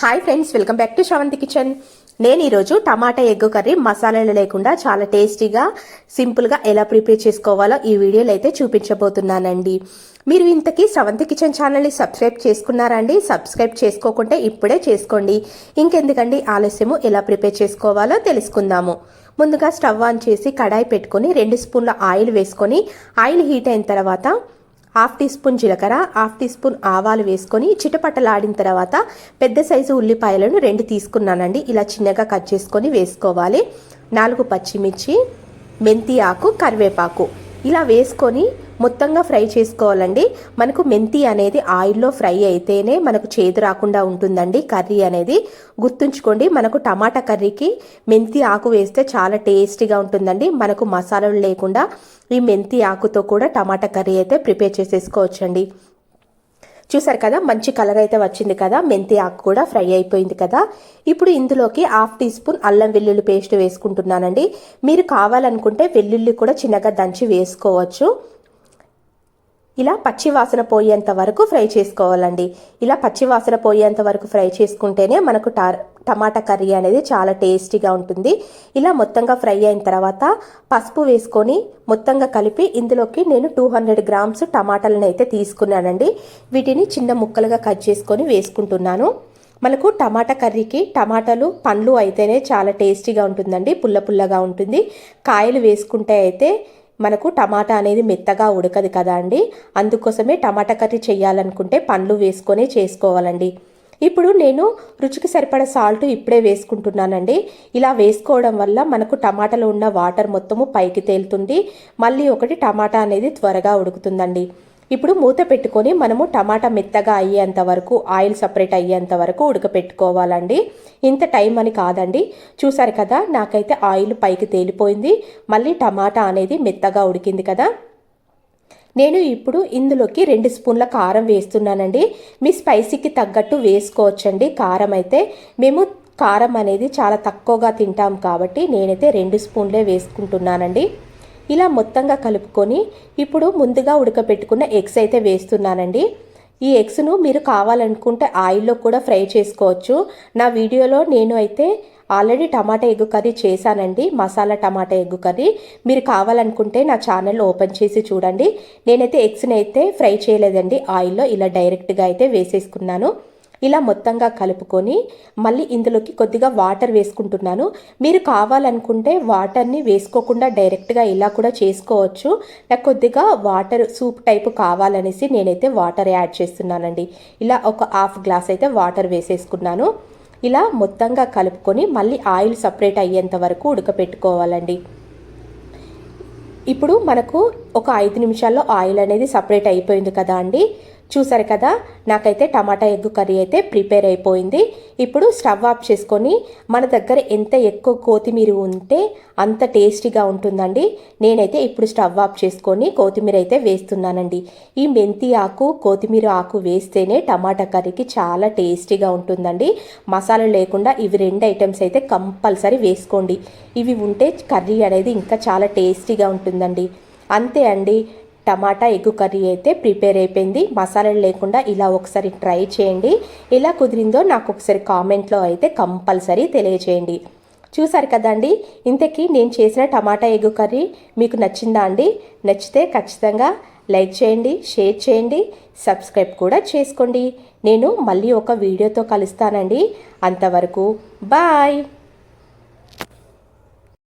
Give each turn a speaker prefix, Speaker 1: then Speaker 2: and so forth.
Speaker 1: Hi friends welcome back to Sravanthi kitchen నేను ఈరోజు టమాటా egg curry మసాలాలు లేకుండా చాలా టేస్టీగా సింపుల్గా ఎలా ప్రిపేర్ చేసుకోవాలో ఈ వీడియోలో అయితే చూపించబోతున్నానండి. మీరు ఇంతకీ శ్రవంతి కిచెన్ ఛానల్ని సబ్స్క్రైబ్ చేసుకున్నారండి సబ్స్క్రైబ్ చేసుకోకుంటే ఇప్పుడే చేసుకోండి. ఇంకెందుకండి? ఆలస్యము ఎలా ప్రిపేర్ చేసుకోవాలో తెలుసుకుందాము. ముందుగా స్టవ్ ఆన్ చేసి కడాయి పెట్టుకొని రెండు స్పూన్ల ఆయిల్ వేసుకొని ఆయిల్ హీట్ అయిన తర్వాత హాఫ్ టీ స్పూన్ జీలకర్ర హాఫ్ టీ స్పూన్ ఆవాలు వేసుకొని చిటపట్టలాడిన తర్వాత పెద్ద సైజు ఉల్లిపాయలను రెండు తీసుకున్నానండి. ఇలా చిన్నగా కట్ చేసుకొని వేసుకోవాలి. నాలుగు పచ్చిమిర్చి మెంతి ఆకు కరివేపాకు. ఇలా వేసుకొని మొత్తంగా ఫ్రై చేసుకోవాలండి. మనకు మెంతి అనేది ఆయిల్లో ఫ్రై అయితేనే మనకు చేదు రాకుండా ఉంటుందండి కర్రీ అనేది. గుర్తుంచుకోండి మనకు టమాటా కర్రీకి మెంతి ఆకు వేస్తే చాలా టేస్టీగా ఉంటుందండి. మనకు మసాలాలు లేకుండా ఈ మెంతి ఆకుతో కూడా టమాటా కర్రీ అయితే ప్రిపేర్ చేసేసుకోవచ్చండి. చూసారు కదా మంచి కలర్ అయితే వచ్చింది కదా మెంతి ఆకు కూడా ఫ్రై అయిపోయింది కదా. ఇప్పుడు ఇందులోకి హాఫ్ టీ స్పూన్ అల్లం వెల్లుల్లి పేస్ట్ వేసుకుంటున్నానండి. మీరు కావాలనుకుంటే వెల్లుల్లి కూడా చిన్నగా దంచి వేసుకోవచ్చు. ఇలా పచ్చివాసన పోయేంత వరకు ఫ్రై చేసుకోవాలండి. ఇలా పచ్చివాసన పోయేంత వరకు ఫ్రై చేసుకుంటేనే మనకు టమాటా కర్రీ అనేది చాలా టేస్టీగా ఉంటుంది. ఇలా మొత్తంగా ఫ్రై అయిన తర్వాత పసుపు వేసుకొని మొత్తంగా కలిపి ఇందులోకి నేను టూ హండ్రెడ్ గ్రామ్స్ టమాటాలను అయితే తీసుకున్నానండి. వీటిని చిన్న ముక్కలుగా కట్ చేసుకొని వేసుకుంటున్నాను. మనకు టమాటా కర్రీకి టమాటాలు పండ్లు అయితేనే చాలా టేస్టీగా ఉంటుందండి. పుల్ల పుల్లగా ఉంటుంది. కాయలు వేసుకుంటే అయితే మనకు టమాటా అనేది మెత్తగా ఉడకదు కదా అండి? అందుకోసమే టమాటా కర్రీ చేయాలనుకుంటే పండ్లు వేసుకొని చేసుకోవాలండి. ఇప్పుడు నేను రుచికి సరిపడ సాల్ట్ ఇప్పుడే వేసుకుంటున్నానండి. ఇలా వేసుకోవడం వల్ల మనకు టమాటాలో ఉన్న వాటర్ మొత్తము పైకి తేలుతుంది. మళ్ళీ ఒకటి టమాటా అనేది త్వరగా ఉడుకుతుందండి. ఇప్పుడు మూత పెట్టుకొని మనము టమాటా మెత్తగా అయ్యేంత వరకు ఆయిల్ సపరేట్ అయ్యేంత వరకు ఉడకపెట్టుకోవాలండి. ఇంత టైం అని కాదండి. చూసారు కదా నాకైతే ఆయిల్ పైకి తేలిపోయింది. మళ్ళీ టమాటా అనేది మెత్తగా ఉడికింది కదా. నేను ఇప్పుడు ఇందులోకి రెండు స్పూన్ల కారం వేస్తున్నానండి. మీ స్పైసీకి తగ్గట్టు వేసుకోవచ్చండి. కారం అయితే మేము కారం అనేది చాలా తక్కువగా తింటాం కాబట్టి నేనైతే రెండు స్పూన్లే వేసుకుంటున్నానండి. ఇలా మొత్తంగా కలుపుకొని ఇప్పుడు ముందుగా ఉడకపెట్టుకున్న ఎగ్స్ అయితే వేస్తున్నానండి. ఈ ఎగ్స్ను మీరు కావాలనుకుంటే ఆయిల్లో కూడా ఫ్రై చేసుకోవచ్చు. నా వీడియోలో నేను అయితే ఆల్రెడీ టమాటా ఎగ్గు కర్రీ చేశానండి మసాలా టమాటా ఎగ్గు కర్రీ. మీరు కావాలనుకుంటే నా ఛానల్ ఓపెన్ చేసి చూడండి. నేనైతే ఎగ్స్ని అయితే ఫ్రై చేయలేదండి ఆయిల్లో ఇలా డైరెక్ట్గా అయితే వేసేసుకున్నాను. ఇలా మొత్తంగా కలుపుకొని మళ్ళీ ఇందులోకి కొద్దిగా వాటర్ వేసుకుంటున్నాను. మీరు కావాలనుకుంటే వాటర్ని వేసుకోకుండా డైరెక్ట్గా ఇలా కూడా చేసుకోవచ్చు. నాకు కొద్దిగా వాటర్ సూప్ టైపు కావాలనేసి నేనైతే వాటర్ యాడ్ చేస్తున్నానండి. ఇలా ఒక హాఫ్ గ్లాస్ అయితే వాటర్ వేసేసుకున్నాను. ఇలా మొత్తంగా కలుపుకొని మళ్ళీ ఆయిల్ సపరేట్ అయ్యేంత వరకు ఉడకపెట్టుకోవాలండి. ఇప్పుడు మనకు ఒక ఐదు నిమిషాల్లో ఆయిల్ అనేది సపరేట్ అయిపోయింది కదా అండి. చూసారు కదా నాకైతే టమాటా ఎగ్ కర్రీ అయితే ప్రిపేర్ అయిపోయింది. ఇప్పుడు స్టవ్ ఆఫ్ చేసుకొని మన దగ్గర ఎంత ఎక్కువ కొత్తిమీర ఉంటే అంత టేస్టీగా ఉంటుందండి. నేనైతే ఇప్పుడు స్టవ్ ఆఫ్ చేసుకొని కొత్తిమీర అయితే వేస్తున్నానండి. ఈ మెంతి ఆకు కొత్తిమీర ఆకు వేస్తేనే టమాటా కర్రీకి చాలా టేస్టీగా ఉంటుందండి. మసాలా లేకుండా ఇవి రెండు ఐటమ్స్ అయితే కంపల్సరీ వేసుకోండి. ఇవి ఉంటే కర్రీ అనేది ఇంకా చాలా టేస్టీగా ఉంటుందండి. అంతే అండి. టమాటా ఎగ్ కర్రీ అయితే ప్రిపేర్ అయిపోయింది. మసాలాలు లేకుండా ఇలా ఒకసారి ట్రై చేయండి. ఎలా కుదిరిందో నాకు ఒకసారి కామెంట్లో అయితే కంపల్సరీ తెలియచేయండి. చూసారు కదండి ఇంతకీ నేను చేసిన టమాటా ఎగ్ కర్రీ మీకు నచ్చిందా అండి? నచ్చితే ఖచ్చితంగా లైక్ చేయండి షేర్ చేయండి సబ్స్క్రైబ్ కూడా చేసుకోండి. నేను మళ్ళీ ఒక వీడియోతో కలుస్తానండి. అంతవరకు బాయ్!